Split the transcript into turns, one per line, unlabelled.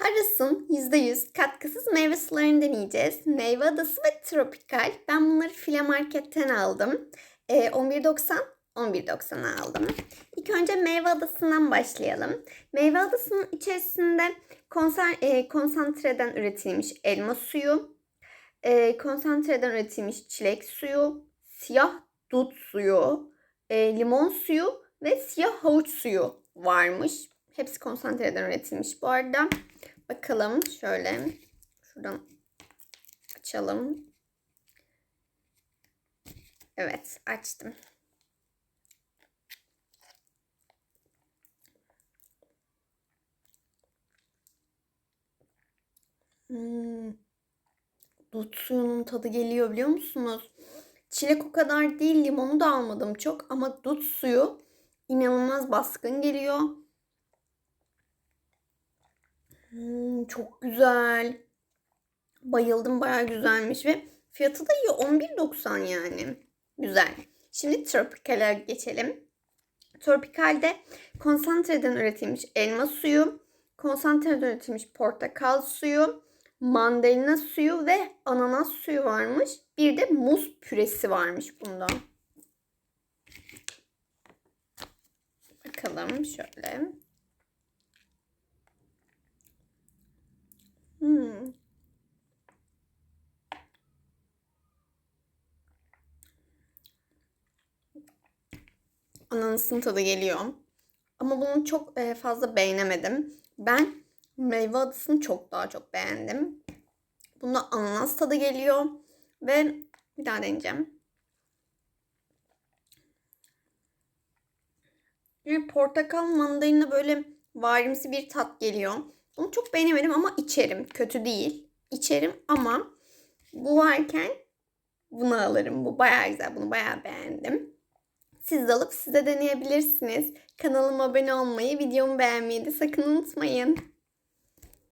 Harrison %100 katkısız meyve sularını deneyeceğiz. Meyve adası ve tropikal. Ben bunları file marketten aldım. Ee, 11.90 11.90'a aldım. İlk önce meyve adasından başlayalım. Meyve adasının içerisinde konser, e, konsantreden üretilmiş elma suyu, e, konsantreden üretilmiş çilek suyu, siyah dut suyu, e, limon suyu ve siyah havuç suyu varmış. Hepsi konsantreden üretilmiş bu arada. Bakalım şöyle. Şuradan açalım. Evet açtım. Hmm. Suyunun tadı geliyor biliyor musunuz? Çilek o kadar değil limonu da almadım çok ama dut suyu inanılmaz baskın geliyor. Hmm, çok güzel. Bayıldım bayağı güzelmiş ve fiyatı da iyi 11.90 yani. Güzel. Şimdi tropikale geçelim. Tropikalde konsantreden üretilmiş elma suyu, konsantreden üretilmiş portakal suyu, mandalina suyu ve ananas suyu varmış. Bir de muz püresi varmış bunda. Bakalım şöyle. Hmm. Ananasın tadı geliyor. Ama bunu çok e, fazla beğenemedim. Ben meyve adısını çok daha çok beğendim. Bunda ananas tadı geliyor. Ve bir daha deneyeceğim. Yani portakal mandalina böyle varimsi bir tat geliyor. Bunu çok beğenemedim ama içerim. Kötü değil. İçerim ama bu varken bunu alırım. Bu bayağı güzel. Bunu bayağı beğendim. Siz de alıp siz de deneyebilirsiniz. Kanalıma abone olmayı, videomu beğenmeyi de sakın unutmayın.